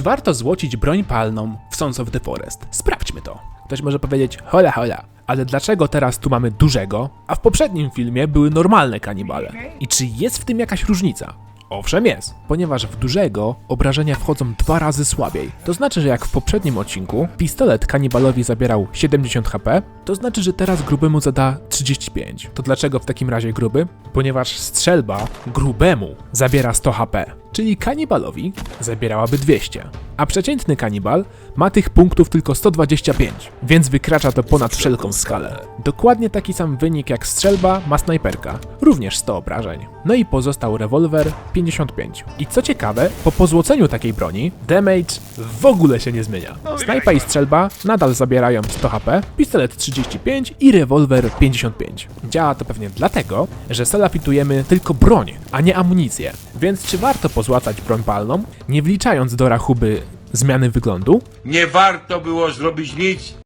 Czy warto złocić broń palną w Sons of the Forest? Sprawdźmy to. Ktoś może powiedzieć, hola hola, ale dlaczego teraz tu mamy dużego, a w poprzednim filmie były normalne kanibale? I czy jest w tym jakaś różnica? Owszem jest, ponieważ w dużego obrażenia wchodzą dwa razy słabiej. To znaczy, że jak w poprzednim odcinku pistolet kanibalowi zabierał 70 HP, to znaczy, że teraz grubemu zada 35. To dlaczego w takim razie gruby? Ponieważ strzelba grubemu zabiera 100 HP, czyli kanibalowi zabierałaby 200. A przeciętny kanibal ma tych punktów tylko 125, więc wykracza to ponad wszelką skalę. Dokładnie taki sam wynik jak strzelba ma snajperka, również 100 obrażeń. No i pozostał rewolwer 55. I co ciekawe, po pozłoceniu takiej broni, damage w ogóle się nie zmienia. Snajpa i strzelba nadal zabierają 100 HP, pistolet 35 i rewolwer 55. Działa to pewnie dlatego, że salafitujemy tylko broń, a nie amunicję. Więc czy warto pozłacać broń palną, nie wliczając do rachuby zmiany wyglądu? Nie warto było zrobić nic,